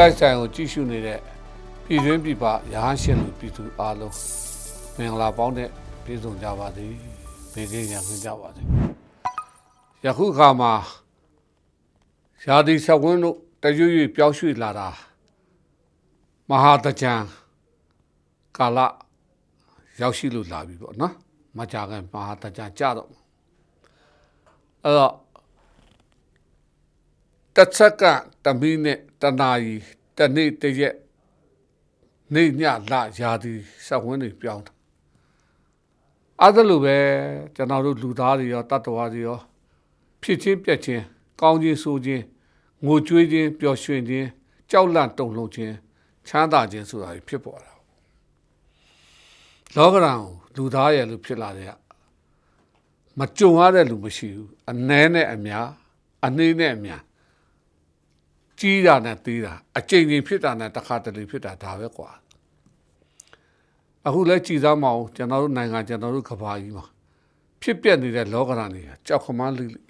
လိုက်ဆိုင်ကိုကြည့်ရှုနေတဲ့ပြည်တွင်းပြည်ပရဟန်းရှင်လူပြည်သူအားလုံးမင်္ဂလာပေါင်းနဲ့ပြည့်စုံကြပါသည်ဘေးကင်းရန်ခွင့်ကြပါသည်ယခုအခါမှာရာသီဆက်ဝင်းတို့တရွရွပြောင်းရွှေ့လာတာမဟာတကြံကာလရောက်ရှိလို့လာပြီပေါ့နော်မကြခင်မဟာတကြံကြတော့အဲ့တော့ တစ်ချက်ကတမီးနဲ့တနာရီတနေ့တရက်နေညလာရာသီစက်ဝင်းတွေပြောင်းတာအဲ့ဒါလိုပဲကျွန်တော်တို့လူသားတွေရောတတ္တဝါတွေရောဖြစ်ချင်းပြက်ချင်းကောင်းခြင်းဆိုခြင်းငိုကြွေးခြင်းပျော်ရွှင်ခြင်းကြောက်လန့်တုန်လှုပ်ခြင်းချမ်းသာခြင်းဆိုတာတွေဖြစ်ပေါ်တာလောကရန်ကိုလူသားရဲ့လူဖြစ်လာတဲ့ကမကြုံရတဲ့လူမရှိဘူးအ ਨੇ နဲ့အများအနှေးနဲ့အများ ကြီးတာနဲ့သေးတာအကျဉ်းချင်းဖြစ်တာနဲ့တစ်ခါတလေဖြစ်တာဒါပဲကွာအခုလဲကြည်စားမအောင်ကျွန်တော်တို့နိုင်ငံကျွန်တော်တို့ကဘာကြီးမှာဖြစ်ပျက်နေတဲ့လောကဓာတ်တွေကကြောက်ခမန်းလိလိ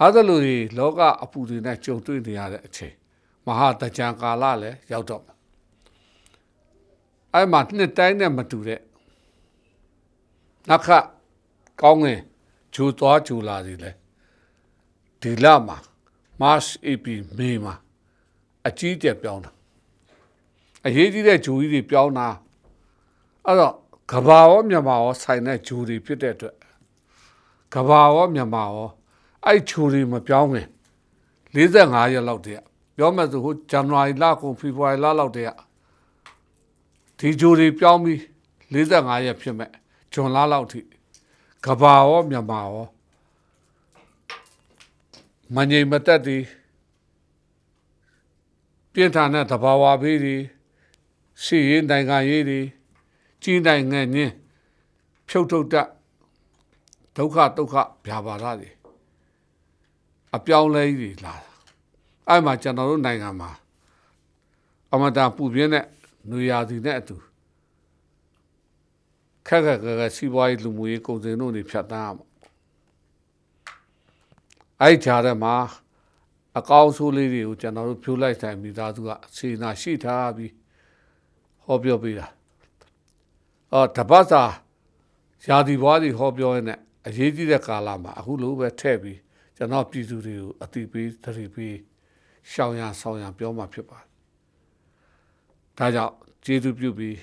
အားသလိုတွေလောကအပူတွေနဲ့ကြုံတွေ့နေရတဲ့အချိန်မဟာတကြံကာလလည်းရောက်တော့မှာအဲ့မှာနှစ်တိုင်းနဲ့မတူတဲ့နောက်ခတ်ကောင်းငင်ဂျူသွားဂျူလာစီလဲဒီလမှာ March April May မှာအကြီးကျယ်ပြောင်းတာအရေးကြီးတဲ့ဂျူကြီးတွေပြောင်းတာအဲ့တော့ကဘာရောမြန်မာရောဆိုင်တဲ့ဂျူတွေဖြစ်တဲ့အတွက်ကဘာရောမြန်မာရောအဲ့ဂျူတွေမပြောင်းခင်45ရက်လောက်တည်းကပြောမှဆိုဟိုဇန်နဝါရီလကုန်ဖေဖော်ဝါရီလလောက်တည်းကဒီဂျူတွေပြောင်းပြီး45ရက်ဖြစ်မဲ့ဂျွန်လလောက်ထိကဘာရောမြန်မာရော မငြိမ်မသက်သည်ပြင်းထန်တဲ့သဘာဝဘေးတွေစီရင်နိုင်ငံရေးတွေကြီးနိုင်ငံငင်းဖြုတ်ထုတ်တတ်ဒုက္ခဒုက္ခဗျာပါဒတွေအပြောင်းလဲကြီးတွေလာတာအဲ့မှာကျွန်တော်တို့နိုင်ငံမှာအမတာပူပြင်းတဲ့နွေရာသီနဲ့အတူခက်ခက်ခက်ခက်စီးပွားရေးလူမှုရေးကုန်စည်တို့တွေဖြတ်တန်းရမှာ အဲ့ကြားထဲမှာအကောင်းဆိုးလေးတွေကိုကျွန်တော်တို့ဖြိုးလိုက်ဆိုင်မိသားစုကစေနာရှိထားပြီးဟောပြောပေးတာအော်တပတ်စာရာဒီဘွားတွေဟောပြောရင်းနဲ့အရေးကြီးတဲ့ကာလမှာအခုလိုပဲထည့်ပြီးကျွန်တော်ပြည်သူတွေကိုအတိပေးသတိပေးရှောင်ရဆောင်ရပြောမှဖြစ်ပါတယ်ဒါကြောင့်ကျေးဇူးပြုပြီး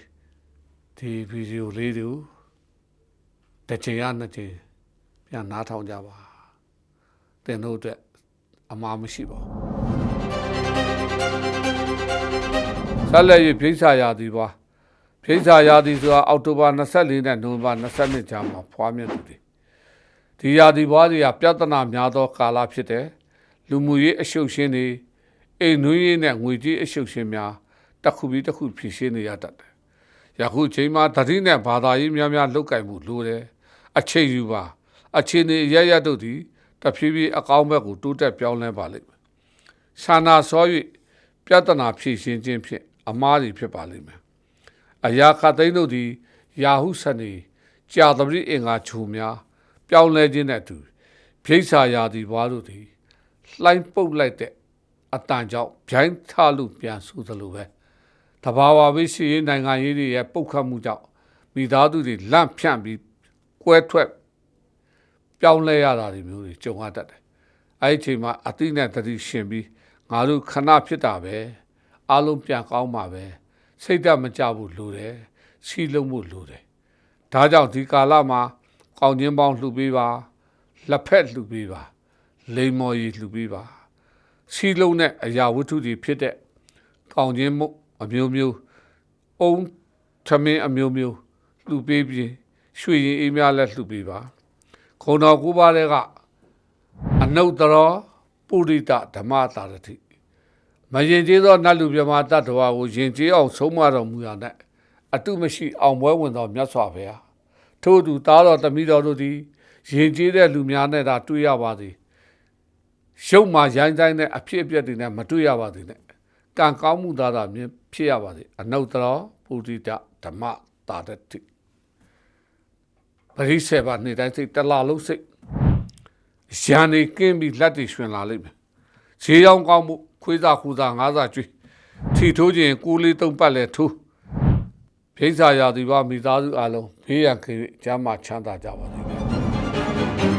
ဒီဗီဒီယိုလေးတွေကိုတစ်ချိန်ရနှစ်ချိန်ပြန်နားထောင်ကြပါ တင်တို့အတွက်အမှားမရှိပါဘူးဆက်လက်ရဖိစာရာသီပါဖိစာရာသီဆိုတာအောက်တိုဘာ24နဲ့နိုဝင်ဘာ22ကြားမှာဖွားမြင်သူတွေဒီရာသီပွားတွေကပြဿနာများသောကာလဖြစ်တယ်လူမှုရေးအရှုပ်ရှင်းတွေအိမ်နွေးရေးနဲ့ငွေကြေးအရှုပ်ရှင်းများတစ်ခုပြီးတစ်ခုဖြစ်ရှင်းနေရတတ်တယ်ယခုချိန်မှာတတိနဲ့ဘာသာရေးများများလုတ်ကင်မှုလိုတယ်အချိန်ယူပါအခြေအနေရရတို့သည် တဖြည်းဖြည်းအကောင်းဘက်ကိုတိုးတက်ပြောင်းလဲပါလိမ့်မယ်။ရှာနာစော၍ပြဿနာဖြေရှင်းခြင်းဖြင့်အမားတွေဖြစ်ပါလိမ့်မယ်။အရာခသိန်းတို့သည်ယာဟုစနေကြာသပတိအင်္ဂါခြုံများ ပြောင်းလဲခြင်းနဲ့အတူဖိတ်စာရာသည်ဘွားတို့သည်လှိုင်းပုတ်လိုက်တဲ့အတန်ကြောင့်ဗျိုင်းထလို့ပြန်ဆိုသလိုပဲတဘာဝဘေးရှိရင်နိုင်ငံရေးတွေရဲ့ပုတ်ခတ်မှုကြောင့်မိသားစုတွေလန့်ဖြန့်ပြီးကွဲထွက် ပြောင်းလဲရတာတွေမျိုးတွေကြုံရတတ်တယ်။အဲ့ဒီအချိန်မှာအတိနဲ့တတိရှင်ပြီးငါတို့ခဏဖြစ်တာပဲအလုံးပြန်ကောင်းမှာပဲစိတ်ဓာတ်မကြဘူးလိုတယ်စီလုံးမှုလိုတယ်။ဒါကြောင့်ဒီကာလမှာကောင်းခြင်းပေါင်းလှူပေးပါလက်ဖက်လှူပေးပါလိမ္မော်ရီလှူပေးပါစီလုံးနဲ့အရာဝတ္ထုတွေဖြစ်တဲ့ကောင်းခြင်းမှုအမျိုးမျိုးအုံထမင်းအမျိုးမျိုးလှူပေးပြီးရွှေရင်အေးများလည်းလှူပေးပါ ခုံတော်ကိုပါတဲ့ကအနုတ္တရောပုရိတဓမ္မတာရတိမရင်ကျေးသောနတ်လူမြမတတ္တဝါကိုယင်ကျေးအောင်ဆုံးမတော်မူရတဲ့အတုမရှိအောင်ပွဲဝင်တော်မြတ်စွာဘုရားထို့သူသားတော်သမီးတော်တို့သည်ယင်ကျေးတဲ့လူများနဲ့သာတွေ့ရပါသည်ရုပ်မှရိုင်းတိုင်းတဲ့အဖြစ်အပျက်တွေနဲ့မတွေ့ရပါသည်နဲ့ကံကောင်းမှုသာသာမြင်ဖြစ်ရပါသည်အနုတ္တရောပုရိတဓမ္မတာရတိ ပရိစ္ဆေပါနေတိုင်းစိတ်တစ်လားလုံးစိတ်ရန်နေကင်းပြီးလက်တွေရွှင်လာလိမ့်မယ်ဈေးရောင်းကောင်းမှုခွေးစားခူစားငါးစားကျွေးထီထိုးခြင်းကူးလေးသုံးပတ်လဲထိုးဖိစာရာသီဘဝမိသားစုအလုံးဖေးရန်ခေကျမ်းမာချမ်းသာကြပါစေဗျာ